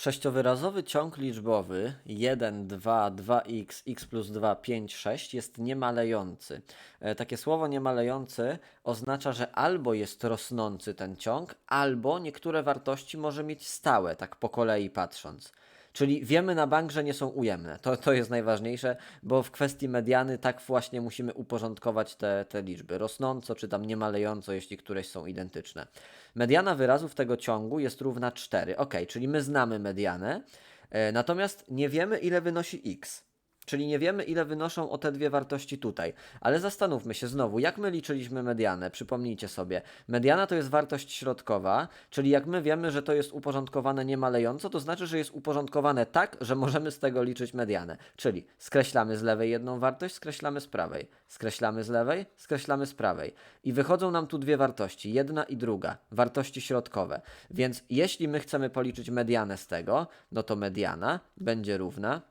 Sześciowyrazowy ciąg liczbowy 1, 2, 2x, x plus 2, 5, 6 jest niemalejący. E, Takie słowo niemalejący oznacza, że albo jest rosnący ten ciąg, albo niektóre wartości może mieć stałe, tak po kolei patrząc. Czyli wiemy na bank, że nie są ujemne. To, to jest najważniejsze, bo w kwestii mediany tak właśnie musimy uporządkować te, te liczby. Rosnąco czy tam niemalejąco, jeśli któreś są identyczne. Mediana wyrazów tego ciągu jest równa 4. Ok, czyli my znamy medianę, e, natomiast nie wiemy, ile wynosi x. Czyli nie wiemy, ile wynoszą o te dwie wartości tutaj. Ale zastanówmy się znowu, jak my liczyliśmy medianę? Przypomnijcie sobie. Mediana to jest wartość środkowa, czyli jak my wiemy, że to jest uporządkowane niemalejąco, to znaczy, że jest uporządkowane tak, że możemy z tego liczyć medianę. Czyli skreślamy z lewej jedną wartość, skreślamy z prawej. Skreślamy z lewej, skreślamy z prawej. I wychodzą nam tu dwie wartości, jedna i druga, wartości środkowe. Więc jeśli my chcemy policzyć medianę z tego, no to mediana będzie równa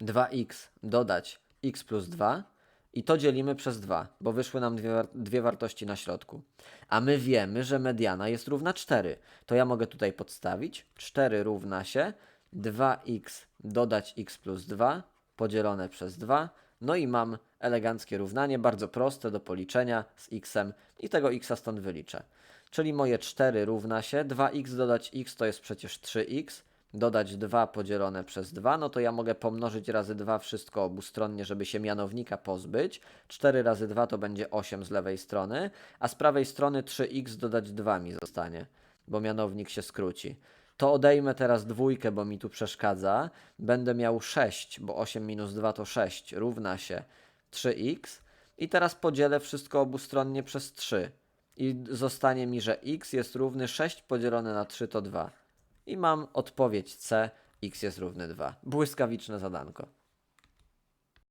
2x dodać x plus 2 i to dzielimy przez 2, bo wyszły nam dwie, dwie wartości na środku. A my wiemy, że mediana jest równa 4. To ja mogę tutaj podstawić. 4 równa się 2x dodać x plus 2 podzielone przez 2. No i mam eleganckie równanie, bardzo proste do policzenia z xem i tego x stąd wyliczę. Czyli moje 4 równa się 2x dodać x to jest przecież 3x dodać 2 podzielone przez 2, no to ja mogę pomnożyć razy 2 wszystko obustronnie, żeby się mianownika pozbyć. 4 razy 2 to będzie 8 z lewej strony, a z prawej strony 3x dodać 2 mi zostanie, bo mianownik się skróci. To odejmę teraz dwójkę, bo mi tu przeszkadza. Będę miał 6, bo 8 minus 2 to 6, równa się 3x. I teraz podzielę wszystko obustronnie przez 3. I zostanie mi, że x jest równy 6 podzielone na 3 to 2. I mam odpowiedź C, x jest równy 2. Błyskawiczne zadanko.